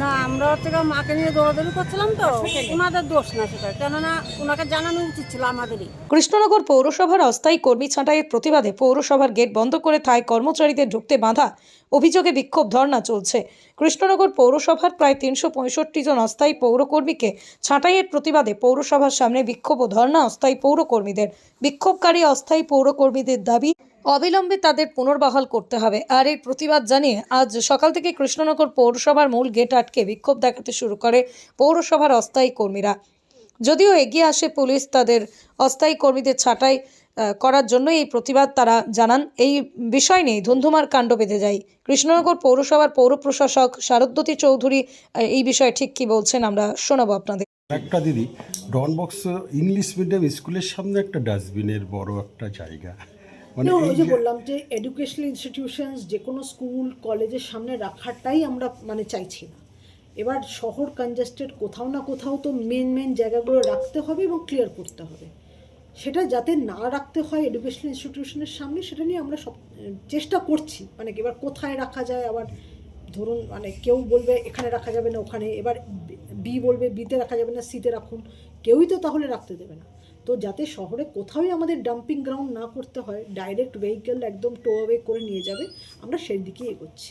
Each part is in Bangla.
না আমরা হচ্ছে মাকে নিয়ে দৌড়াদৌড়ি করছিলাম তো ওনাদের দোষ না সেটা কেননা ওনাকে জানানো উচিত ছিল আমাদেরই। কৃষ্ণনগর পৌরসভার অস্থায়ী কর্মী ছাঁটাইয়ের প্রতিবাদে পৌরসভার গেট বন্ধ করে থাই কর্মচারীদের ঢুকতে বাধা। অভিযোগে বিক্ষোভ ধর্ণা চলছে। কৃষ্ণনগর পৌরসভার প্রায় তিনশো পঁয়ষট্টি জন অস্থায়ী পৌরকর্মীকে ছাঁটাইয়ের প্রতিবাদে পৌরসভার সামনে বিক্ষোভ ও ধর্ণা অস্থায়ী পৌরকর্মীদের। বিক্ষোভকারী অস্থায়ী পৌরকর্মীদের দাবি অবিলম্বে তাদের পুনর্বহাল করতে হবে। আর এর প্রতিবাদ জানিয়ে আজ সকাল থেকে কৃষ্ণনগর পৌরসভার মূল গেট আটকে বিক্ষোভ দেখাতে শুরু করে পৌরসভার অস্থায়ী কর্মীরা। যদিও এগিয়ে আসে পুলিশ, তাদের অস্থায়ী কর্মীদের ছাঁটাই করার জন্য এই প্রতিবাদ তারা জানান। এই বিষয় নিয়ে ধুন্ধুমার কাণ্ড বেঁধে যায়। কৃষ্ণনগর পৌরসভার পৌর প্রশাসক শারদ্বতী চৌধুরী এই বিষয়ে ঠিক কি বলছেন আমরা শোনাবো আপনাদের। একটা দিদি ডন বক্স ইংলিশ মিডিয়াম স্কুলের সামনে একটা ডাস্টবিনের বড় একটা জায়গা। মানে ওই যে- বললাম যে এডুকেশনাল ইনস্টিটিউশনস যে কোনো স্কুল কলেজের সামনে রাখাটাই আমরা মানে চাইছি না। এবার শহর কনজেস্টেড কোথাও না কোথাও তো মেন মেন জায়গাগুলো রাখতে হবে এবং ক্লিয়ার করতে হবে। সেটা যাতে না রাখতে হয় এডুকেশনাল ইনস্টিটিউশনের সামনে সেটা নিয়ে আমরা সব চেষ্টা করছি। মানে এবার কোথায় রাখা যায়? আবার ধরুন মানে কেউ বলবে এখানে রাখা যাবে না ওখানে। এবার বি বলবে বিতে রাখা যাবে না সিতে রাখুন। কেউই তো তাহলে রাখতে দেবে না। তো যাতে শহরে কোথাওই আমাদের ডাম্পিং গ্রাউন্ড না করতে হয় ডাইরেক্ট ভেহিকেল একদম টো অ্যাওয়ে করে নিয়ে যাবে আমরা সেই দিকেই এগোচ্ছি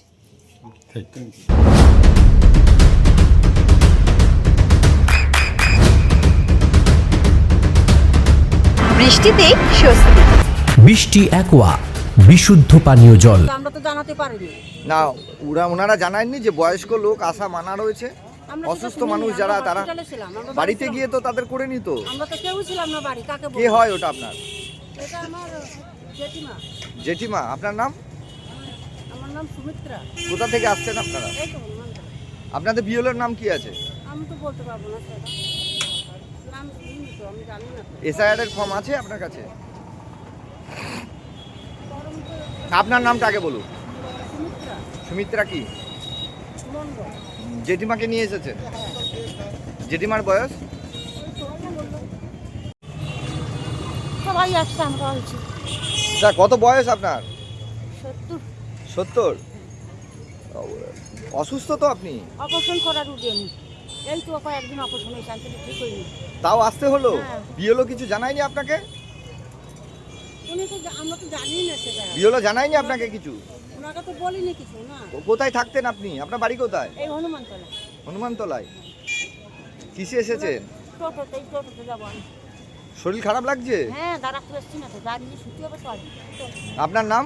বৃষ্টিতে স্বস্তি। বৃষ্টি অ্যাকোয়া বিশুদ্ধ পানীয় জল। তো আমরা তো জানাতে পারিনি। না ওরা ওনারা জানাননি যে বয়স্ক লোক আসা মানা রয়েছে। অসুস্থ মানুষ যারা তারা বাড়িতে গিয়ে তো তাদের করে নিত। আমরা তো কেউ ছিলাম না বাড়ি কাকে কে হয় ওটা আপনার? এটা আমার জেঠিমা। জেঠিমা আপনার নাম? আমার নাম সুমিত্রা। কোথা থেকে আসছেন আপনারা। আপনাদের বিয়লের নাম কি আছে? আমি তো বলতে পারব না সেটা। নাম তো আমি জানি না এসআইআর এর ফর্ম আছে আপনার কাছে? আপনার নামটা আগে বলুন। সুমিত্রা। সুমিত্রা কি? মন্ডল জেঠিমাকে নিয়ে এসেছেন জেঠিমার বয়স? সবাই আসছে আমরা হয়েছি। স্যার কত বয়স আপনার? সত্তর। সত্তর? অসুস্থ তো আপনি? অপারেশন করার আমি এই তো কয়েকদিন অপারেশন হয়েছে আমি ঠিক তাও আসতে হলো? হ্যাঁ। বিয়েলো কিছু জানায়নি আপনাকে? উনি তো আমরা তো জানি না সেটা। বিয়েলো জানায়নি আপনাকে কিছু? ওনাকে তো বলিনি কিছু না। কোথায় থাকতেন আপনি? আপনার বাড়ি কোথায়? এই হনুমানতলা হনুমানতলায়? কিসে এসেছেন? টোটোতে টোটোতে যাব আমি। শরীর খারাপ লাগছে? হ্যাঁ দাঁড়াতে পারছি না তো দাঁড়িয়ে হবে আপনার নাম?